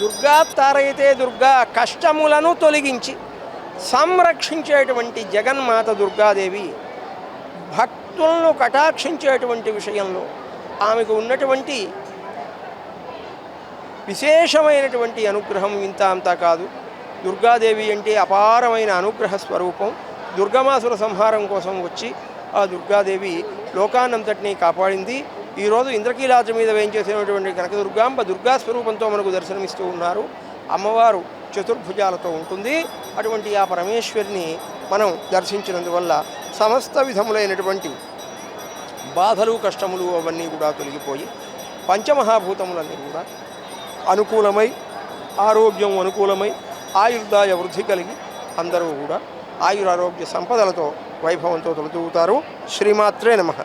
దుర్గా తారైతే దుర్గా కష్టములను తొలగించి సంరక్షించేటువంటి జగన్మాత దుర్గాదేవి భక్తులను కటాక్షించేటువంటి విషయంలో ఆమెకు ఉన్నటువంటి విశేషమైనటువంటి అనుగ్రహం ఇంత అంతా కాదు. దుర్గాదేవి అంటే అపారమైన అనుగ్రహ స్వరూపం దుర్గమాసుర సంహారం కోసం వచ్చి ఆ దుర్గాదేవి లోకాన్నంతటినీ కాపాడింది. ఈరోజు ఇంద్రకీలాద్రి మీద వేయించేసినటువంటి కనకదుర్గాంబ దుర్గా స్వరూపంతో మనకు దర్శనమిస్తూ ఉన్నారు. అమ్మవారు చతుర్భుజాలతో ఉంటుంది. అటువంటి ఆ పరమేశ్వరిని మనం దర్శించినందువల్ల సమస్త విధములైనటువంటి బాధలు కష్టములు అవన్నీ కూడా తొలగిపోయి పంచమహాభూతములన్నీ కూడా అనుకూలమై ఆరోగ్యం అనుకూలమై ఆయుర్దాయ వృద్ధి కలిగి అందరూ కూడా ఆయురారోగ్య సంపదలతో వైభవంతో తొలతూగుతారు శ్రీమాత్రే నమః.